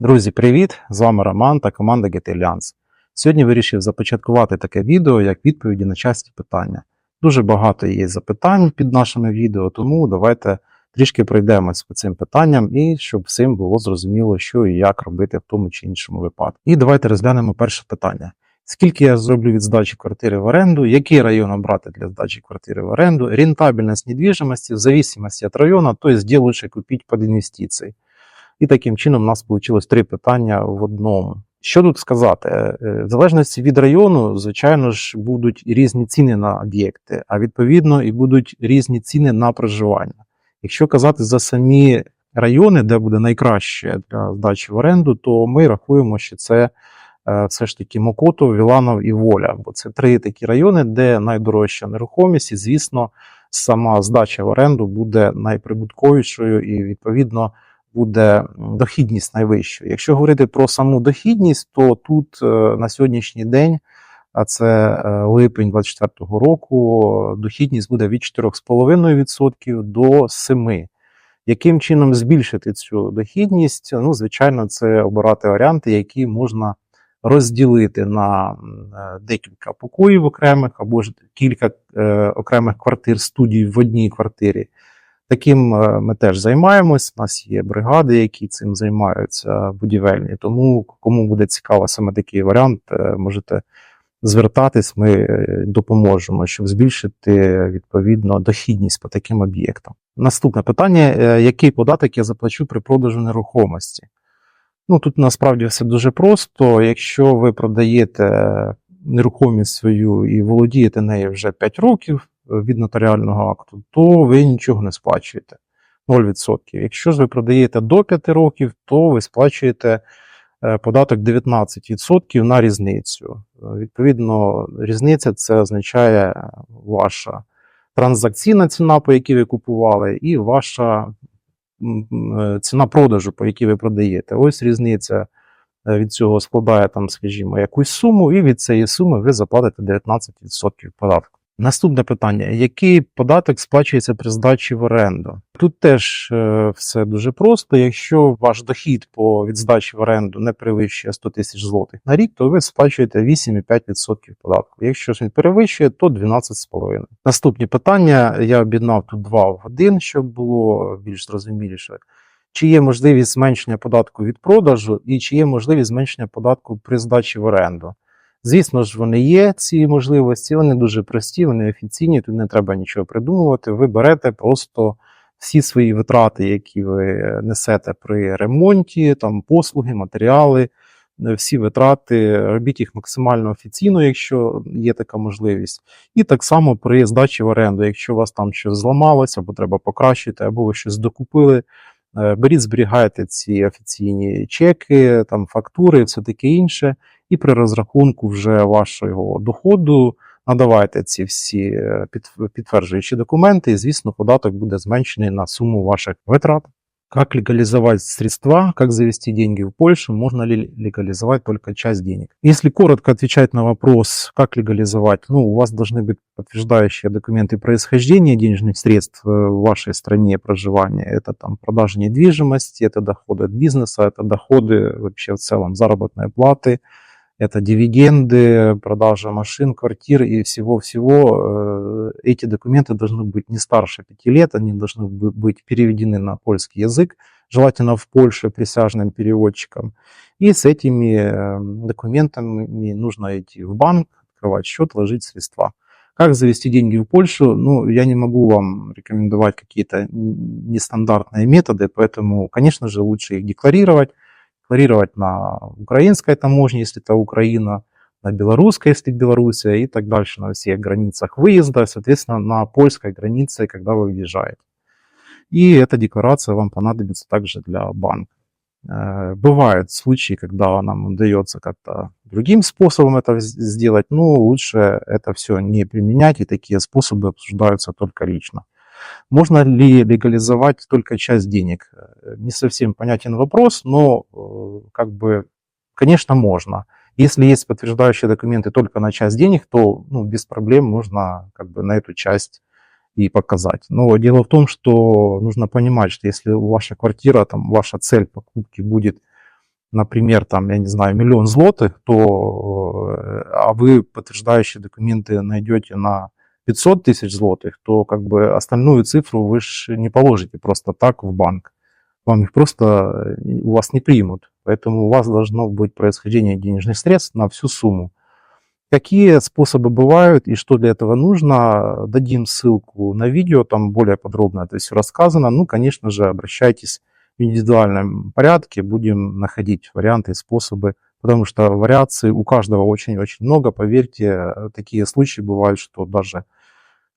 Друзі, привіт! З вами Роман та команда GT Alliance. Сьогодні вирішив започаткувати таке відео як відповіді на часті питання. Дуже багато є запитань під нашими відео, тому давайте трішки пройдемось по цим питанням і щоб всім було зрозуміло, що і як робити в тому чи іншому випадку. І давайте розглянемо перше питання. Скільки я зроблю від здачі квартири в оренду, який район обрати для здачі квартири в оренду, рентабельность недвижимости в зависимости от района, то есть где лучше купить под інвестиції. І таким чином у нас вийшло три питання в одному. Що тут сказати? Е, В залежності від району, звичайно ж, будуть різні ціни на об'єкти, а відповідно і будуть різні ціни на проживання. Якщо казати за самі райони, де буде найкраще для здачі в оренду, то ми рахуємо, що це е, все ж таки Мокото, Віланов і Воля. Бо це три такі райони, де найдорожча нерухомість, і звісно, сама здача в оренду буде найприбутковішою і відповідно буде дохідність найвищою. Якщо говорити про саму дохідність, то тут е, на сьогоднішній день, а це е, липень 2024 року, дохідність буде від 4,5% до 7%. Яким чином збільшити цю дохідність? Ну, звичайно, це обирати варіанти, які можна розділити на е, декілька покоїв окремих або ж кілька е, окремих квартир студій в одній квартирі. Таким е, ми теж займаємось. У нас є бригади, які цим займаються будівельні. Тому кому буде цікаво саме такий варіант, е, можете звертатись, ми е, допоможемо, щоб збільшити відповідно дохідність по таким об'єктам. Наступне питання: який податок я заплачу при продажу нерухомості? Ну тут насправді все дуже просто. Якщо ви продаєте нерухомість свою і володієте нею вже 5 років від нотаріального акту, то ви нічого не сплачуєте 0%. Якщо ж ви продаєте до 5 років, то ви сплачуєте е, податок 19% на різницю. Е, Відповідно, різниця це означає ваша транзакційна ціна, по якій ви купували, і ваша е, ціна продажу, по якій ви продаєте. Ось різниця е, від цього складає там, скажімо, якусь суму, і від цієї суми ви заплатите 19% податку. Наступне питання: який податок сплачується при здачі в оренду? Тут теж е, все дуже просто. Якщо ваш дохід по від здачі в оренду не перевищує 100 тисяч злотих на рік, то ви сплачуєте 8,5% податку. Якщо ж він перевищує, то 12,5%. Наступні питання я об'єднав тут два в один, щоб було більш зрозуміліше. Чи є можливість зменшення податку від продажу, і чи є можливість зменшення податку при здачі в оренду? Звісно ж, вони є, ці можливості, вони дуже прості, вони офіційні, тут не треба нічого придумувати. Ви берете просто всі свої витрати, які ви несете при ремонті, там послуги, матеріали, е, всі витрати, робіть їх максимально офіційно, якщо є така можливість. І так само при здачі в оренду, якщо у вас там щось зламалося, або треба покращити, або ви щось докупили. е, Беріть, зберігайте ці офіційні чеки, там фактури, все таке інше і при розрахунку вже вашого доходу надавайте ці всі е, під- підтверджуючі документи, і, звісно, податок буде зменшений на суму ваших витрат. Как легализовать средства, как завести деньги в Польшу, можно ли легализовать только часть денег? Если коротко отвечать на вопрос, как легализовать, ну, у вас должны быть подтверждающие документы происхождения денежных средств э, в вашей стране проживания. Это там продажа недвижимости, это доходы от бизнеса, это доходы вообще в целом заработной платы, это дивиденды, продажа машин, квартир и всего-всего. Э, Эти документы должны быть не старше пяти лет, они должны бы- быть переведены на польский язык, желательно в Польше присяжным переводчиком. И с этими э, документами нужно идти в банк, открывать счет, ложить средства. Как завести деньги в Польшу? Ну, я не могу вам рекомендовать какие-то нестандартные методы, поэтому, конечно же, лучше их декларировать. Декларировать на украинской таможне, если это Украина, на белорусской, если Белоруссия, и так дальше, на всех границах выезда, соответственно, на польской границе, когда вы въезжаете. И эта декларация вам понадобится также для банка. Э, Бывают случаи, когда нам удается как-то другим способом это сделать, но лучше это все не применять, и такие способы обсуждаются только лично. Можно ли легализовать только часть денег? Э, Не совсем понятен вопрос, но э, как бы, конечно, можно. Если есть подтверждающие документы только на часть денег, то ну, без проблем можно как бы на эту часть и показать. Но дело в том, что нужно понимать, что если ваша квартира, там, ваша цель покупки будет например, там, я не знаю, миллион злотых, то, э, а вы подтверждающие документы найдете на 500 тысяч злотых, то как бы остальную цифру вы же не положите просто так в банк. Вам их просто, э, у вас не примут. Поэтому у вас должно быть происхождение денежных средств на всю сумму. Какие способы бывают и что для этого нужно, дадим ссылку на видео, там более подробно это все рассказано. Ну, конечно же, обращайтесь в индивидуальном порядке, будем находить варианты и способы, потому что вариаций у каждого очень-очень много. Поверьте, такие случаи бывают, что даже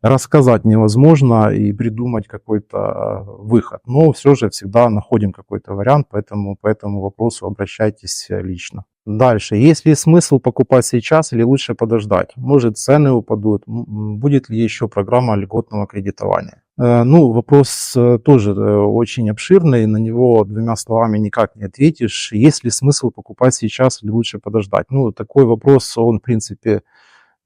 рассказать невозможно и придумать какой-то выход. Но все же всегда находим какой-то вариант, поэтому по этому вопросу обращайтесь лично. Дальше. Есть ли смысл покупать сейчас или лучше подождать? Может цены упадут? Будет ли еще программа льготного кредитования? Э, Ну, вопрос э, тоже э, очень обширный, на него двумя словами никак не ответишь. Есть ли смысл покупать сейчас или лучше подождать? Ну, такой вопрос, он, в принципе, э,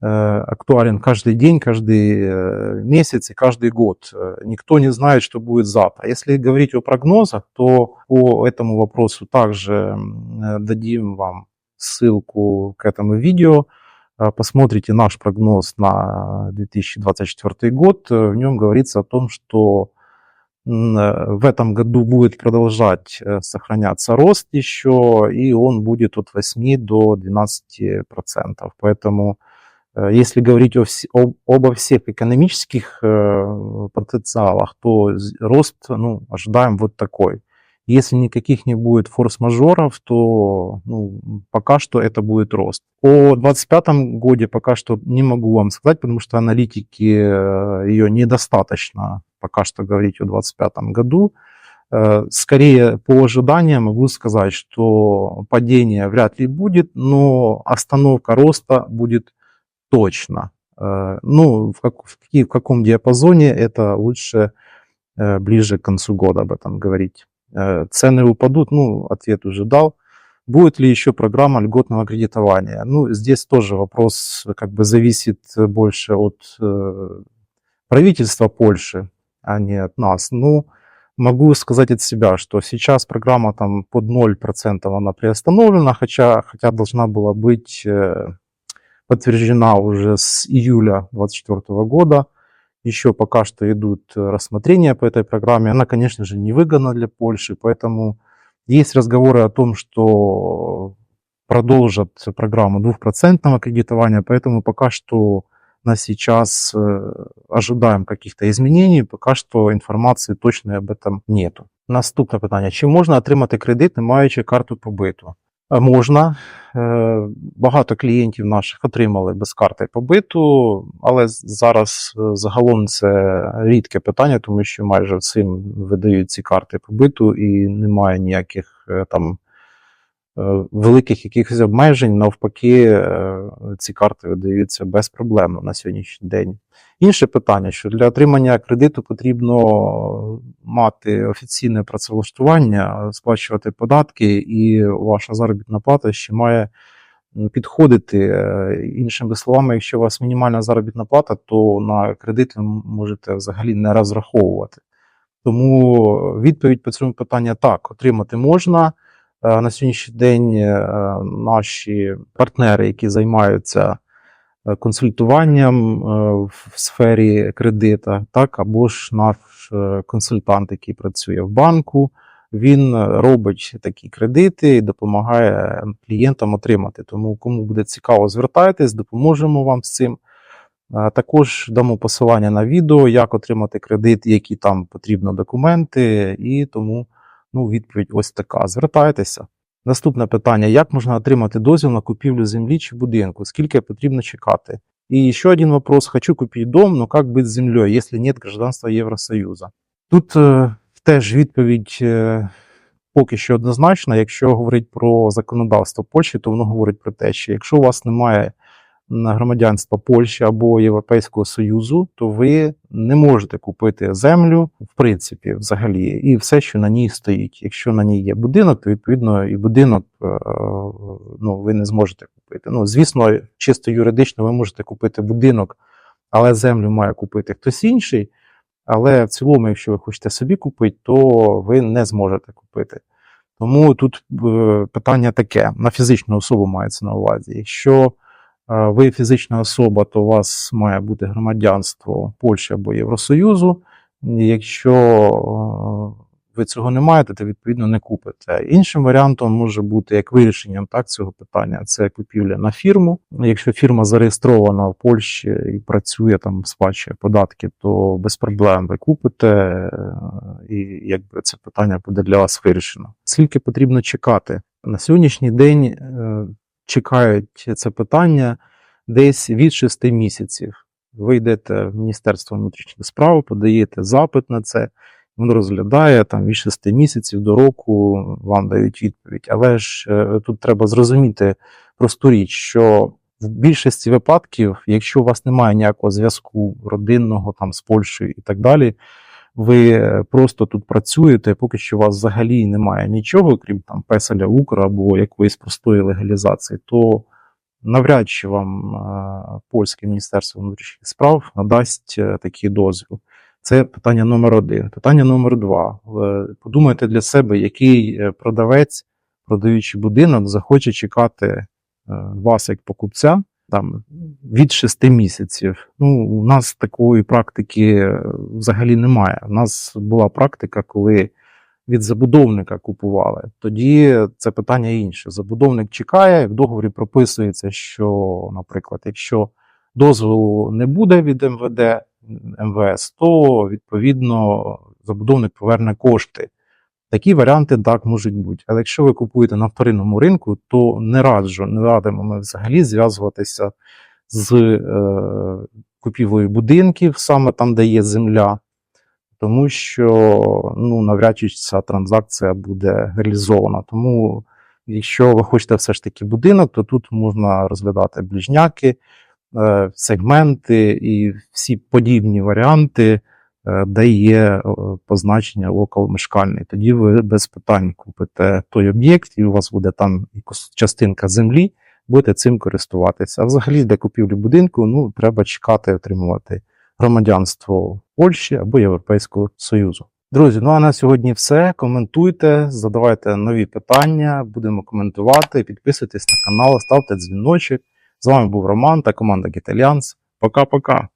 актуален каждый день, каждый э, месяц и каждый год. Э, Никто не знает, что будет завтра. Если говорить о прогнозах, то по этому вопросу также э, дадим вам ссылку к этому видео. Э, Посмотрите наш прогноз на 2024 год. Э, В нем говорится о том, что э, в этом году будет продолжать э, сохраняться рост еще, и он будет от 8 до 12 процентов. Поэтому э, если говорить о об- обо всех экономических э, потенциалах, то рост ну, ожидаем вот такой. Если никаких не будет форс-мажоров, то ну, пока что это будет рост. О 2025 годе пока что не могу вам сказать, потому что аналитики э, ее недостаточно пока что говорить о 2025 году. Э, Скорее по ожиданиям могу сказать, что падение вряд ли будет, но остановка роста будет точно. Э, Ну, в, как- в какие- в каком диапазоне, это лучше э, ближе к концу года об этом говорить. Э, Цены упадут, ну, ответ уже дал. Будет ли еще программа льготного кредитования? Ну, здесь тоже вопрос как бы зависит больше от правительства Польши, а не от нас. Ну, могу сказать от себя, что сейчас программа там под 0% она приостановлена, хотя, хотя должна была быть подтверждена уже с июля 2024 года. Еще пока что идут э, рассмотрения по этой программе. Она, конечно же, невыгодна для Польши, поэтому есть разговоры о том, что продолжат программу двухпроцентного кредитования, поэтому пока что на сейчас э, ожидаем каких-то изменений, пока що інформації точної об этом нету. Наступне питання: чи можна отримати кредит, не маючи карту побиту? Е, Можна. Е, Багато клієнтів наших отримали без карти побиту, але зараз е, загалом це рідке питання, тому що майже всім видають ці карти побиту і немає ніяких там великих якихось обмежень. Навпаки, е, ці карти видаються безпроблемно на сьогоднішній день. Інше питання, що для отримання кредиту потрібно мати офіційне працевлаштування, сплачувати податки, і ваша заробітна плата ще має підходити. Е, Іншими словами, якщо у вас мінімальна заробітна плата, то на кредит ви можете взагалі не розраховувати. Тому відповідь по цьому питанню так, отримати можна. Е, На сьогоднішній день е, наші партнери, які займаються е, консультуванням в сфері кредита, так, або ж наш консультант, який працює в банку, він робить такі кредити і допомагає клієнтам отримати. Тому, кому буде цікаво, звертайтесь, допоможемо вам з цим. Також дамо посилання на відео, як отримати кредит, які там потрібно документи, і тому ну, відповідь ось така. Звертайтеся. Наступне питання: як можна отримати дозвіл на купівлю землі чи будинку? Скільки потрібно чекати? І ще один вопрос: хочу купити дом, но как быть з землею, якщо нет гражданства Євросоюзу? Тут е, теж відповідь е, поки що однозначна. Якщо говорить про законодавство Польщі, то воно говорить про те, що якщо у вас немає громадянства Польщі або Європейського Союзу, то ви не можете купити землю, в принципі, взагалі, і все, що на ній стоїть. Якщо на ній є будинок, то відповідно і будинок е, ну, ви не зможете купити. Ну, звісно, чисто юридично ви можете купити будинок, але землю має купити хтось інший. Але в цілому, якщо ви хочете собі купити, то ви не зможете купити. Тому тут е, питання таке: на фізичну особу мається на увазі. Якщо ви фізична особа, то у вас має бути громадянство Польщі або Євросоюзу. Якщо е, ви цього не маєте, то відповідно не купите. Іншим варіантом може бути як вирішенням так цього питання. Це купівля на фірму. Якщо фірма зареєстрована в Польщі і працює там, сплачує податки, то без проблем ви купите, е, і якби це питання буде для вас вирішено. Скільки потрібно чекати на сьогоднішній день? Чекають це питання десь від 6 місяців. Ви йдете в Міністерство внутрішніх справ, подаєте запит на це. Він розглядає там від 6 місяців до року, вам дають відповідь. Але ж е, тут треба зрозуміти просту річ, що в більшості випадків, якщо у вас немає ніякого зв'язку родинного там з Польщею і так далі, ви е, просто тут працюєте, поки що у вас взагалі немає нічого, крім там песеля Укр або якоїсь простої легалізації, то навряд чи вам е, польське міністерство внутрішніх справ надасть е, такий дозвіл. Це питання номер один. Питання номер два. Подумайте для себе, який продавець, продаючи будинок, захоче чекати вас як покупця там від 6 місяців. Ну, у нас такої практики е, взагалі немає. У нас була практика, коли від забудовника купували. Тоді це питання інше. Забудовник чекає, в договорі прописується, що, наприклад, якщо дозволу не буде від МВД, МВС, то відповідно забудовник поверне кошти. Такі варіанти так можуть бути. Але якщо ви купуєте на вторинному ринку, то не раджу, не радимо ми взагалі зв'язуватися з е, купівлею будинків, саме там, де є земля, тому що ну, навряд чи ця транзакція буде реалізована. Тому, якщо ви хочете все ж таки будинок, то тут можна розглядати ближняки, е, сегменти і всі подібні варіанти, де є е, позначення локал мешкальний. Тоді ви без питань купите той об'єкт, і у вас буде там якась частинка землі, будете цим користуватися. А взагалі для купівлі будинку ну, треба чекати отримувати громадянство Польщі або Європейського Союзу. Друзі, ну а на сьогодні все. Коментуйте, задавайте нові питання, будемо коментувати. Підписуйтесь на канал, ставте дзвіночок. З вами був Роман та команда Гіталіанс. Пока-пока.